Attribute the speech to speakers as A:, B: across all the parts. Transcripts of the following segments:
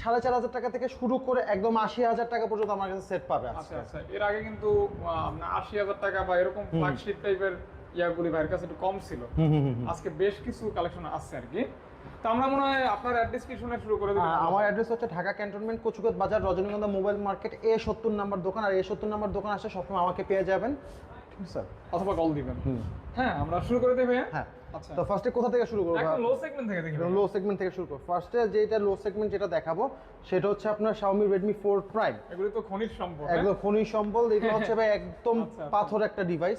A: সাড়ে চার হাজার টাকা থেকে শুরু করে একদম আশি হাজার টাকা পর্যন্ত আমার কাছে সেট পাবে
B: আচ্ছা আচ্ছা। এর আগে কিন্তু আশি হাজার টাকা বা এরকম ফ্ল্যাগশিপ টাইপের ইয়াগুলি ভাইয়ের কাছে একটু কম ছিল। আজকে বেশ কিছু কালেকশন আসছে আর কি। তো আমরা মনে হয় আপনার অ্যাড্রেস কি শুনে শুরু করে
A: আমার অ্যাড্রেস হচ্ছে ঢাকা ক্যান্টনমেন্ট কচুকত বাজার রজনীগন্ধা মোবাইল মার্কেট এ সত্তর নাম্বার দোকান। আর এ সত্তর নাম্বার দোকান আসে সবসময় আমাকে পেয়ে যাবেন। স্যার।
B: অথবা কল দিবেন। হ্যাঁ আমরা শুরু করে
A: হ্যাঁ।
B: আচ্ছা।
A: তো ফার্স্টে কোথা থেকে শুরু করব?
B: একদম লো সেগমেন্ট থেকে দেখি
A: লো সেগমেন্ট থেকে শুরু করব। ফার্স্টে যেটা লো সেগমেন্ট যেটা দেখাবো সেটা হচ্ছে আপনার Xiaomi Redmi 4 Prime
B: এগুলি তো খনিজ সম্পদ হ্যাঁ?
A: একদম খনিজ সম্বল এগুলো হচ্ছে ভাই একদম
B: আচ্ছা, আচ্ছা।
A: পাথর একটা ডিভাইস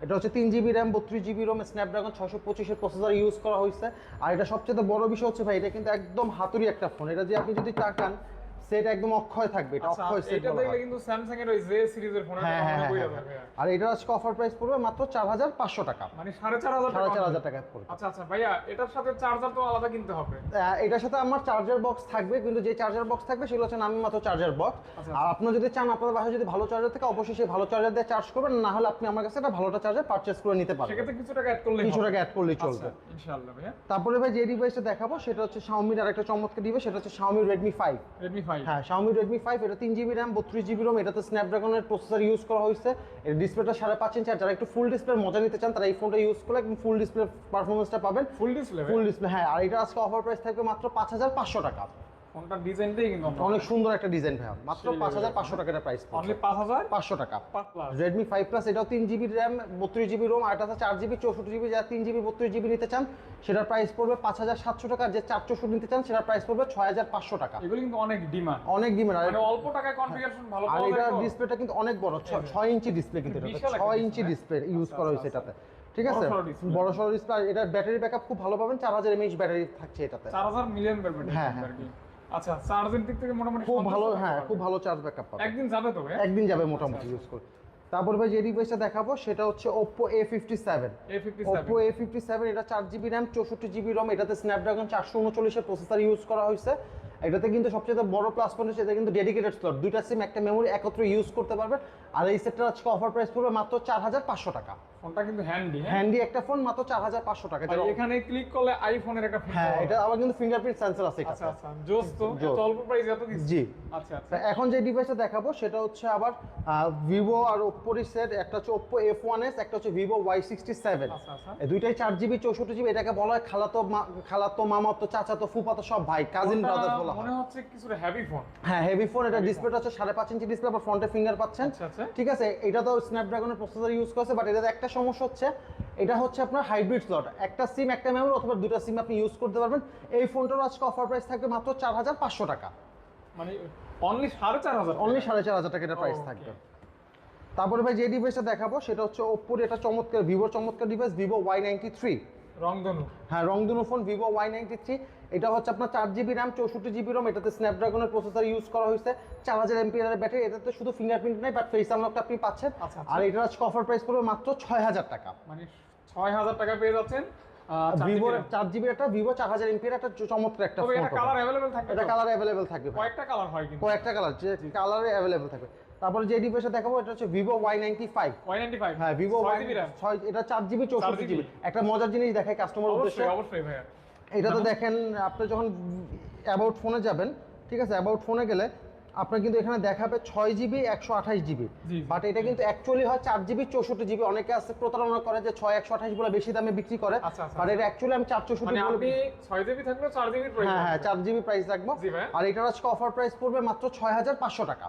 A: এটা হচ্ছে তিন জিবি র্যাম বত্রিশ জিবি রোম স্ন্যাপড্রাগন ছশো পঁচিশের প্রসেসর ইউজ করা হয়েছে। আর এটা সবচেয়ে বড় বিষয় হচ্ছে ভাই এটা কিন্তু একদম হাতুড়ি একটা ফোন এটা যে আপনি যদি তাকান সেট একদম অক্ষয় থাকবে এটা
B: আচ্ছা
A: অক্ষয় সেট
B: এটা দেখলে কিন্তু স্যামসাং এর ওই জে সিরিজের ফোনের
A: হ্যাঁ
B: কথা মনে
A: হ্যাঁ, হ্যাঁ। আর এটা আজকে অফার প্রাইস পড়বে মাত্র চার হাজার পাঁচশো টাকা।
B: মানে সাড়ে চার হাজার
A: সাড়ে
B: টাকা
A: পড়বে
B: আচ্ছা আচ্ছা ভাইয়া এটার সাথে চার্জার তো আলাদা কিনতে হবে।
A: এটার সাথে আমার চার্জার বক্স থাকবে কিন্তু যে চার্জার বক্স থাকবে সেগুলো হচ্ছে নামি মাত্র চার্জার বক্স
B: আচ্ছা।
A: আর আপনার যদি চান আপনার বাসায় যদি ভালো চার্জার থাকে অবশ্যই সেই ভালো চার্জার দিয়ে চার্জ করবেন না হলে আপনি আমার কাছে একটা ভালোটা চার্জার পারচেস করে নিতে পারবেন।
B: সেক্ষেত্রে কিছু টাকা অ্যাড করলে
A: কিছু টাকা অ্যাড করলেই চলবে।
B: ইনশাআল্লাহ ভাইয়া।
A: তারপরে ভাই যে ডিভাইসটা দেখাবো সেটা হচ্ছে Xiaomi আর একটা চমৎকার ডিভাইস সেটা হচ্ছে Xiaomi Redmi 5
B: রেডমি ফাইভ
A: হ্যাঁ Xiaomi Redmi 5 এটা তিন জিবি র্যাম বত্রিশ জিবি রোম এটাতে স্ন্যাপড্রাগনের প্রসেসর ইউজ করা হয়েছে। এর ডিসপ্লেটা সাড়ে পাঁচ ইঞ্চি আর যারা একটু ফুল ডিসপ্লে মজা নিতে চান তারা এই ফোনটা ইউজ করলে একদম ফুল ডিসপ্লে পারফরম্যান্সটা পাবেন।
B: ফুল ডিসপ্লে
A: ফুল ডিসপ্লে হ্যাঁ আর এটা আজকে অফার প্রাইস থাকবে মাত্র পাঁচ হাজার পাঁচশো টাকা।
B: ফোনটার ডিজাইনটাই কিন্তু
A: অনেক সুন্দর একটা ডিজাইন ভাই। মাত্র পাঁচ হাজার পাঁচশো টাকার প্রাইস
B: অনলি পাঁচ হাজার?
A: পাঁচশো টাকা। রেডমি ফাইভ প্লাস এটাও তিন জিবি র্যাম বত্রিশ জিবি রোম আর এটা চার জিবি চৌষট্টি জিবি যারা তিন জিবি বত্রিশ জিবি নিতে চান সেটার প্রাইস পড়বে পাঁচ হাজার সাতশো টাকা। যে চার চৌষট্টি নিতে চান সেটার প্রাইস পড়বে ছয় হাজার পাঁচশো টাকা।
B: এগুলো কিন্তু অনেক ডিমান্ড
A: অনেক ডিমের আর
B: মানে অল্প টাকায় কনফিগারেশন ভালো
A: আর? ডিসপ্লেটা কিন্তু অনেক বড়। ছয় ইঞ্চি ডিসপ্লে কিন্তু এটা। ছয় ইঞ্চি? ডিসপ্লে ইউজ
B: আচ্ছা,
A: করা
B: আচ্ছা,
A: হয়েছে
B: আচ্ছা।
A: এটাতে। ঠিক আছে? বড় সড়ো ডিসপ্লে এটার ব্যাটারি ব্যাকআপ খুব ভালো পাবেন। চার হাজার এমএইচ ব্যাটারি থাকছে এটাতে।
B: চার হাজার মিলিয়ন ব্যাটারি
A: হ্যাঁ, হ্যাঁ।
B: আচ্ছা চার্জের দিক থেকে মোটামুটি
A: খুব ভালো হ্যাঁ খুব ভালো চার্জ ব্যাকআপ পাবেন
B: একদিন যাবে তো
A: একদিন যাবে মোটামুটি ইউজ করে। তারপর ভাই যে ডিভাইসটা দেখাবো সেটা হচ্ছে Oppo A57
B: A fifty
A: Oppo A57 এটা চার জিবি র্যাম চৌষট্টি জিবি রম এটাতে স্ন্যাপড্রাগন চারশো উনচল্লিশের প্রসেসর ইউজ করা হয়েছে। এটাতে কিন্তু সবচেয়ে বড় প্লাস পয়েন্ট হচ্ছে এটা কিন্তু ডেডিকেটেড স্লট দুইটা সিম একটা মেমোরি একত্রে ইউজ করতে পারবেন। আর এই সেটটা আজকে অফার প্রাইস পড়বে মাত্র চার হাজার পাঁচশো টাকা।
B: ফোনটা কিন্তু হ্যান্ডি হ্যাঁ?
A: হ্যান্ডি একটা ফোন মাত্র চার হাজার পাঁচশো টাকা।
B: আর এখানে ক্লিক করলে আইফোনের একটা
A: হ্যাঁ এটা আবার কিন্তু ফিঙ্গারপ্রিন্ট সেন্সর আছে
B: আচ্ছা আচ্ছা জোস তো অল্প প্রাইস এত কিছু?
A: জি।
B: আচ্ছা আচ্ছা।
A: এখন যে ডিভাইসটা দেখাবো সেটা হচ্ছে আবার ভিভো আর ওপ্পোর সেট একটা হচ্ছে ওয়ান এস একটা হচ্ছে সিক্সটি সেভেন
B: আচ্ছা, আচ্ছা।
A: দুইটাই চার জিবি চৌষট্টি জিবি এটাকে বলা হয় খালাতো খালাতো মামাতো চাচাতো ফুফাতো সব ভাই কাজিন
B: ফোনটা
A: ব্রাদার্স বলা
B: মনে হচ্ছে কিছুটা হেভি ফোন
A: হ্যাঁ হেভি ফোন এটা ডিসপ্লেটা হচ্ছে সাড়ে পাঁচ ইঞ্চি ডিসপ্লে আবার ফ্রন্টে ফিঙ্গার পাচ্ছেন।
B: আচ্ছা।
A: ঠিক আছে এটা তো স্ন্যাপড্রাগনের প্রসেসর ইউজ করছে বাট এটাতে একটা সমস্যা হচ্ছে এটা হচ্ছে আপনার হাইব্রিড স্লট একটা সিম একটা মেমোরি অথবা দুটো সিম আপনি ইউজ করতে পারবেন। এই ফোনটারও আজকে অফার প্রাইস থাকবে মাত্র চার হাজার পাঁচশো টাকা।
B: মানে অনলি সাড়ে চার হাজার
A: অনলি সাড়ে চার হাজার টাকা এটা প্রাইস থাকবে। তারপরে ভাই যে ডিভাইসটা দেখাবো সেটা হচ্ছে ওপ্পোর এটা চমৎকার ভিভোর চমৎকার device Vivo Y ninety three
B: রংধনু।
A: হ্যাঁ রংধনু phone Vivo Y ninety three এটা হচ্ছে আপনার চার জিবি র্যাম চৌষট্টি জিবি রম এটাতে স্ন্যাপড্রাগনের প্রসেসর ইউজ করা হয়েছে। চার হাজার এমপিআর ব্যাটারি এটাতে শুধু ফিঙ্গারপ্রিন্ট নেই বাট ফেস আনলকটা আপনি পাচ্ছেন।
B: আচ্ছা, আচ্ছা।
A: আর এটার আজকে অফার প্রাইস পড়বে মাত্র ছয় হাজার টাকা।
B: মানে ছয় হাজার টাকা পেয়ে যাচ্ছেন
A: ভিভো চার জিবি একটা ভিভো চার হাজার এমপিআর একটা চমৎকার একটা
B: কালার অ্যাভেলেবেল থাকবে
A: এটা কালার অ্যাভেলেবেল থাকবে।
B: কয়েকটা কালার হয়
A: কয়েকটা কালার কালারে অ্যাভেলেবেল থাকবে। তারপরে যে ডিভাইসটা দেখাবো এটা হচ্ছে Vivo Y ninety five
B: Y ninety five
A: হ্যাঁ ভিভো
B: ছয়
A: ছয় এটা চার জিবি চৌষট্টি জিবি একটা মজার জিনিস দেখায় কাস্টমার
B: অবশ্যই অবশ্যই ভাইয়া।
A: এটা তো দেখেন আপনি যখন অ্যাবাউট ফোনে যাবেন ঠিক আছে অ্যাবাউট ফোনে গেলে আপনার কিন্তু এখানে দেখাবে ছয় জিবি একশো আঠাশ জিবি। বাট এটা কিন্তু অ্যাকচুয়ালি হয় চার জিবি চৌষট্টি জিবি অনেকে আছে প্রতারণা করে যে ছয় একশো আঠাশ বলে বেশি দামে বিক্রি করে।
B: আচ্ছা, আচ্ছা,
A: এটা অ্যাকচুয়ালি আমি চার চৌষট্টি
B: মানে ছয় জিবি থাকলেও চার জিবি
A: হ্যাঁ হ্যাঁ চার জিবি প্রাইস রাখব। আর এটার আজকে অফার প্রাইস পড়বে মাত্র ছয় হাজার পাঁচশো টাকা।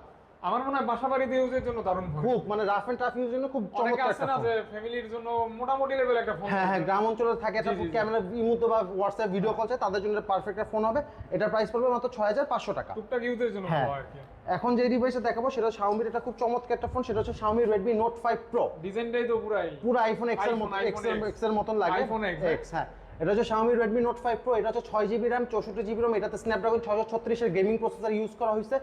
B: আমার মনে হয় বাসা বাড়িতে ইউজের জন্য দারুণ
A: খুব মানে রাফ এন্ড টাফ ইউজের জন্য খুব চমৎকার
B: আছে না যে ফ্যামিলির জন্য মোটামুটি লেভেল একটা ফোন
A: হ্যাঁ হ্যাঁ গ্রাম অঞ্চলে থাকে
B: জি।
A: ক্যামেরা ইমুতে বা হোয়াটসঅ্যাপ ভিডিও কল তাদের জন্য পারফেক্ট একটা ফোন হবে। এটার প্রাইস পড়বে মাত্র ছয় হাজার পাঁচশো টাকা।
B: টুকটাক ইউজের জন্য
A: হ্যাঁ। এখন যে ডিভাইসটা দেখাবো সেটা শাওমির এটা খুব চমৎকার একটা ফোন সেটা হচ্ছে Xiaomi Redmi Note five Pro
B: ডিজাইনটাই তো পুরাই
A: পুরো আইফোন
B: এক্সের
A: মতো এক্সের এক্সের মতন লাগে।
B: X,
A: এক্স হ্যাঁ। এটা হচ্ছে Xiaomi Redmi Note five Pro এটা হচ্ছে ছয় জিবি র্যাম চৌষট্টি জিবি রম এটাতে স্ন্যাপড্রাগন ছশো ছত্রিশের গেমিং প্রসেসর ইউজ করা হয়েছে।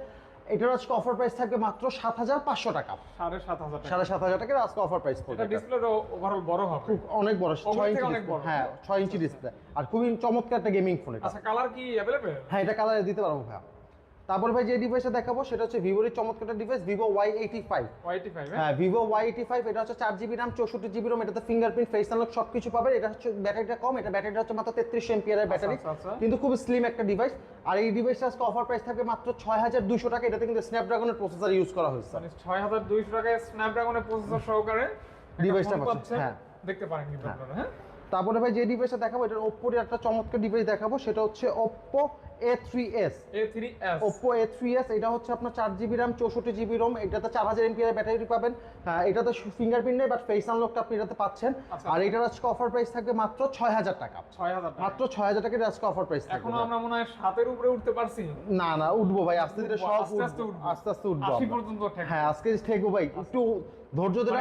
A: এটার আজকে অফার প্রাইস থাকবে মাত্র সাত হাজার পাঁচশো টাকা।
B: সাড়ে সাত হাজার টাকা।
A: সাড়ে সাত হাজার টাকার আজকে অফার প্রাইস থাকবে।
B: ডিসপ্লেটা ওভারঅল বড় হবে।
A: খুব অনেক বড় ছয় ইঞ্চি
B: অনেক বড়।
A: হ্যাঁ ছয় ইঞ্চি ডিসপ্লে আর খুবই চমৎকার একটা গেমিং ফোন এটা।
B: আচ্ছা কালার কি অ্যাভেলেবেল
A: হ্যাঁ এটা কালার দিতে পারব ভাইয়া। তারপর ভাই যে ডিভাইসটা দেখাবো সেটা হচ্ছে ভিভোর চমৎকার device Vivo Y eighty five হ্যাঁ? ভিভো ওয়াই এইটি ফাইভ এটা হচ্ছে চার জিবি র্যাম চৌষট্টি জিবি রোম এটাতে ফিঙ্গারপ্রিন্ট ফেস আনলক সব কিছু পাবেন। এটা হচ্ছে ব্যাটারিটা কম এটা ব্যাটারিটা হচ্ছে মাত্র তেত্রিশ এমপিয়ারের ব্যাটারি।
B: আচ্ছা, আচ্ছা।
A: কিন্তু খুব স্লিম একটা ডিভাইস আর এই ডিভাইসটা আজকে অফার প্রাইস থাকবে মাত্র ছয় হাজার দুশো টাকা। এটাতে কিন্তু স্ন্যাপড্রাগনের প্রসেসর ইউজ করা হয়েছে।
B: মানে ছয় হাজার দুইশো টাকায় স্ন্যাপড্রাগনের প্রসেসর সহকারে
A: ডিভাইসটা পাচ্ছেন। হ্যাঁ।
B: দেখতে পারেন কিন্তু আপনারা হ্যাঁ?
A: তারপরে ভাই যে ডিভাইসটা দেখাবো এটার ওপ্পোর একটা চমৎকার ডিভাইস দেখাবো সেটা হচ্ছে Oppo A three S
B: A three S
A: Oppo A three S এটা হচ্ছে আপনার চার জিবি র্যাম চৌষট্টি জিবি রোম এটাতে চার হাজার এমপিআর ব্যাটারি পাবেন। এটাতে ফিঙ্গারপ্রিন্ট নেই বাট ফেস আনলকটা আপনি এটাতে পাচ্ছেন।
B: আচ্ছা।
A: আর এটার আজকে অফার প্রাইস থাকবে মাত্র ছয় হাজার টাকা।
B: ছয় হাজার
A: মাত্র ছয় হাজার টাকার আজকে অফার প্রাইস
B: এখনও আমরা মনে হয় সাতের উপরে উঠতে পারছি।
A: না না উঠবো ভাই আস্তে ধীরে সব
B: আস্তে আস্তে
A: উঠবো,
B: পর্যন্ত।
A: হ্যাঁ আজকে ঠেকবো ভাই একটু ধৈর্য ধরে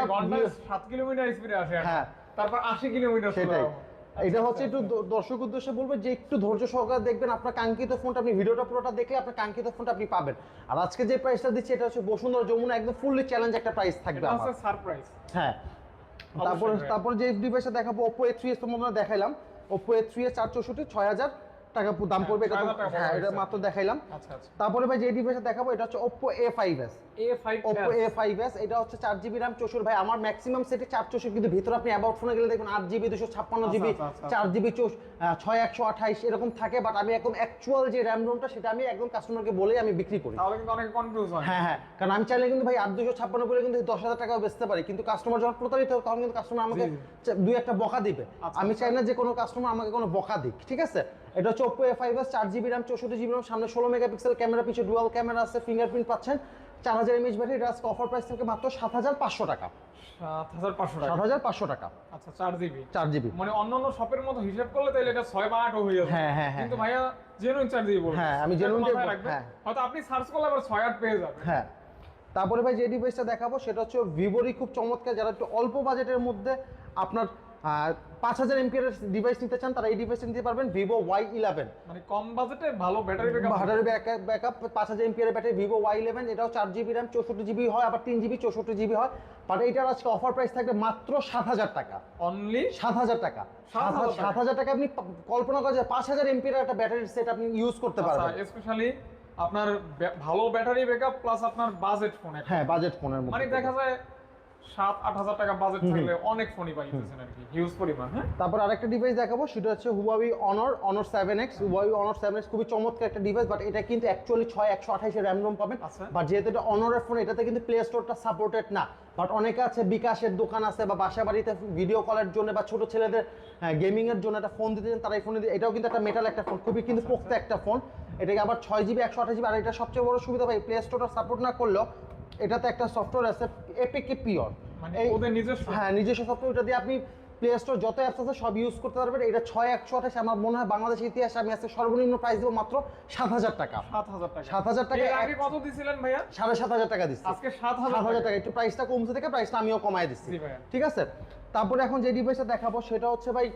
B: সাত কিলোমিটার স্পিডে আসে
A: হ্যাঁ।
B: তারপর 80 কিলোমিটার
A: সেটাই। এটা হচ্ছে একটু দর্শক উদ্দেশ্যে বলব যে একটু ধৈর্য সহকারে দেখবেন আপনার কাঙ্ক্ষিত ফোনটা আপনি ভিডিওটা পুরোটা দেখলে আপনার কাঙ্ক্ষিত ফোনটা আপনি পাবেন। আর আজকে যে প্রাইসটা দিচ্ছি এটা হচ্ছে বসুন্ধরা যমুনা একদম ফুললি চ্যালেঞ্জ একটা প্রাইস থাকবে আমার।
B: সারপ্রাইজ
A: হ্যাঁ। তারপর তারপর যে ডিভাইসটা দেখাবো Oppo A3s তো তোমার দেখাইলাম। Oppo চৌষট্টি 464 6000 টাকা দাম
B: হ্যাঁ,
A: পড়বে এটা তো-
B: 6,000 টাকা
A: হ্যাঁ এটা মাত্র দেখাইলাম।
B: আচ্ছা আচ্ছা।
A: তারপরে ভাই যে ডিভাইসটা দেখাবো এটা হচ্ছে এটা হচ্ছে ভাই আমার ম্যাক্সিমাম সেটে চার চৌষট্টি কিন্তু ভিতরে আপনি অ্যাবাউট ফোনে গেলে দেখবেন আট জিবি দুশো ছাপ্পান্ন
B: আচ্ছা,
A: জিবি
B: আচ্ছা, আচ্ছা।
A: চার জিবি চৌষ ছয় একশো আঠাইশ এরকম থাকে বাট আমি একদম অ্যাকচুয়াল যে রোমটা সেটা আমি একদম কাস্টমারকে বলেই আমি বিক্রি করি।
B: তাহলে কিন্তু অনেক কনফিউজ হয়।
A: হ্যাঁ হ্যাঁ কারণ আমি চাইলে কিন্তু ভাই আট দুশো ছাপ্পান্ন করে কিন্তু দশ হাজার টাকাও বেচতে পারি কিন্তু কাস্টমার যখন প্রতারিত হয়, তখন কিন্তু কাস্টমার আমাকে দুই একটা বকা দিবে।
B: আচ্ছা,
A: আমি চাই না যে কোনো কাস্টমার আমাকে কোনো বকা দিক ঠিক আছে? এটা হচ্ছে ওপো এ ফাইভ এস চার জিবি র্যাম চৌষট্টি জিবি র্যাম সামনে ষোলো মেগাপিক্সেল ক্যামেরা পিছিয়ে ডুয়াল ক্যামেরা আছে ফিঙ্গারপ্রিন্ট পাচ্ছেন। চার হাজার এমএইচ ব্যাটারি এটা আজকে অফার প্রাইস থেকে মাত্র সাত হাজার পাঁচশো টাকা।
B: সাত হাজার পাঁচশো টাকা।
A: সাত হাজার পাঁচশো টাকা।
B: আচ্ছা চার জিবি
A: চার জিবি
B: মানে অন্যান্য শপের মতো হিসাব করলে তাহলে এটা ছয় বা আটও হয়ে যাবে।
A: হ্যাঁ, হ্যাঁ, হ্যাঁ,
B: কিন্তু ভাইয়া জেনুইন চার্জ দিয়ে বলব
A: হ্যাঁ, আমি
B: রাখবেন।
A: হ্যাঁ।
B: হয়তো আপনি সার্চ করলে আবার ছয় আট পেয়ে যাবেন।
A: হ্যাঁ। তারপরে ভাই যে ডিভাইসটা দেখাবো সেটা হচ্ছে ভিভোরই খুব চমৎকার যারা একটু অল্প বাজেটের মধ্যে আপনার পাঁচ হাজার এমপিয়ার ডিভাইস নিতে চান তারা এই ডিভাইস নিতে পারবেন ভিভো ওয়াই ইলেভেন
B: মানে কম বাজেটে ভালো ব্যাটারি ব্যাকআপ
A: ব্যাটারি ব্যাকআপ পাঁচ হাজার ampere battery Vivo Y eleven এটাও চার জিবি র্যাম চৌষট্টি জিবি হয় আবার তিন জিবি চৌষট্টি জিবি হয়। বাট এইটার আজকে অফার প্রাইস থাকবে মাত্র সাত হাজার টাকা।
B: অনলি
A: সাত হাজার টাকা।
B: সাত হাজার টাকা?
A: আপনি কল্পনা করেন যে পাঁচ হাজার এমপিয়ার একটা ব্যাটারি সেট আপনি ইউজ করতে
B: আচ্ছা
A: পারবেন।
B: স্পেশালি আপনার ভালো ব্যাটারি ব্যাকআপ প্লাস আপনার বাজেট ফোন
A: হ্যাঁ বাজেট ফোনের
B: মানে দেখা যায় সাত আট হাজার টাকা বাজেট থাকলে অনেক ফোনই পাইতেছেন আর কি। হিউজ পরিমাণ হ্যাঁ?
A: তারপর আরেকটা ডিভাইস দেখাবো সেটা হচ্ছে হুয়াওই অনর অনর সেভেন এক্স হুয়াওই অনর সেভেন এক্স খুবই চমৎকার একটা ডিভাইস বাট এটা কিন্তু অ্যাকচুয়ালি ছয় একশো আঠাইশের র্যাম রোম পাবেন।
B: আচ্ছা।
A: বাট যেহেতু এটা অনরের ফোন এটাতে কিন্তু প্লে স্টোরটা সাপোর্টেড না। বাট অনেকে আছে বিকাশের দোকান আছে বা বাসা বাড়িতে ভিডিও কলের জন্য বা ছোট ছেলেদের গেমিং এর জন্য একটা ফোন দিতে তারা এই ফোনে এটাও কিন্তু একটা মেটাল একটা ফোন খুবই কিন্তু
B: আচ্ছা,
A: পোক্ত একটা ফোন এটাকে আবার ছয় জিবি একশো আঠাশ জিবি আর এটা সবচেয়ে বড় সুবিধা ভাই প্লে স্টোরটা সাপোর্ট না করলেও এটাতে একটা সফটওয়্যার আছে এপিকে পিওর।
B: মানে ওদের নিজস্ব।
A: হ্যাঁ নিজস্ব সফটওয়্যার ওটা দিয়ে আপনি প্লে স্টোর যত অ্যাপস আছে সব ইউজ করতে পারবেন। এটা ছয় একশো আঠাশ আমার মনে হয় বাংলাদেশের ইতিহাসে আমি আজকে সর্বনিম্ন প্রাইস দেবো মাত্র সাত হাজার টাকা।
B: সাত হাজার টাকা।
A: 7,000 টাকা
B: এর আগে কত দিছিলেন ভাইয়া?
A: সাড়ে সাত হাজার টাকা দিচ্ছি।
B: আজকে সাত
A: সাত
B: হাজার
A: হাজার টাকা। একটু প্রাইসটা কমছে থেকে প্রাইসটা আমিও কমায় দিচ্ছি। ঠিক আছে? তারপরে এখন যে ডিভাইসটা দেখাবো সেটা হচ্ছে ভাই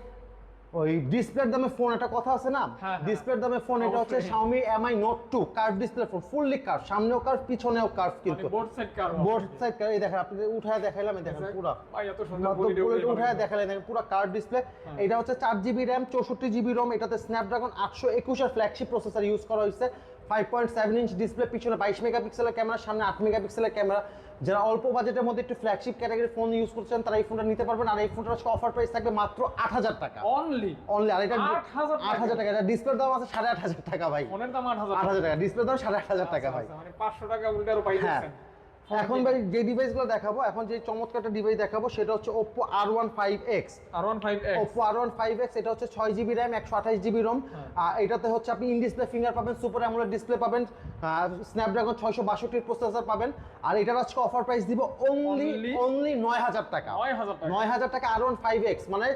A: ওই ডিসপ্লের দামে ফোন একটা কথা আছে না?
B: হ্যাঁ, হ্যাঁ।
A: ডিসপ্লের দামে ফোন এটা হচ্ছে। Xiaomi Mi Note 2 curve display phone fully curve সামনেও কার্ভ পিছনেও কার্ভ কিন্তু।
B: বোর্ড সাইড কার
A: বোর্ড সাইড এই দেখেন আপনি উঠায় দেখাইলাম এই দেখেন পুরো।
B: ভাই এত সুন্দর
A: বুলেট উঠায় দেখালেন দেখেন পুরো কার্ভ ডিসপ্লে এটা হচ্ছে চার জিবি র্যাম চৌষট্টি জিবি রোম এটাতে স্ন্যাপড্রাগন আটশো একুশের ফ্ল্যাগশিপ প্রসেসর ইউজ করা হয়েছে। Five point seven inch display পিছনে বাইশ মেগাপিক্সেলের ক্যামেরা সামনে আট মেগাপিক্সেলের ক্যামেরা যারা অল্প বাজেটের মধ্যে একটু ফ্ল্যাগশিপ ক্যাটাগরি ফোন ইউজ করছেন তারা এই ফোনটা নিতে পারবেন। আর এই ফোনটার অফার প্রাইস থাকবে মাত্র আট হাজার টাকা।
B: অনলি
A: অনলি আর এটা
B: 8,000
A: আট হাজার টাকা। এটা ডিসপ্লের দাম আছে সাড়ে আট হাজার টাকা ভাই।
B: ফোনের দাম আট হাজার
A: টাকা। ডিসপ্লের দাম সাড়ে আট হাজার টাকা ভাই।
B: আচ্ছা, মানে পাঁচশো টাকা উল্টে আরও
A: হ্যাঁ। এখন ভাই যে ডিভাইসগুলো দেখাবো এখন যে চমৎকার একটা ডিভাইস দেখাবো সেটা হচ্ছে আর
B: আর
A: Oppo R one five X এটা হচ্ছে ছয় জিবি র্যাম একশো আঠাশ জিবি রোম
B: হ্যাঁ।
A: এটাতে হচ্ছে আপনি ইন ডিসপ্লে ফিঙ্গার পাবেন সুপার অ্যামুলেট ডিসপ্লে পাবেন স্ন্যাপড্রাগন ছয়শো বাষট্টির প্রসেসর পাবেন। আর এটার আজকে অফার প্রাইস দিব অনলি
B: Only?
A: অনলি নয় হাজার টাকা।
B: নয় হাজার টাকা।
A: নয় হাজার টাকা আর ওয়ান ফাইভ এক্স মানে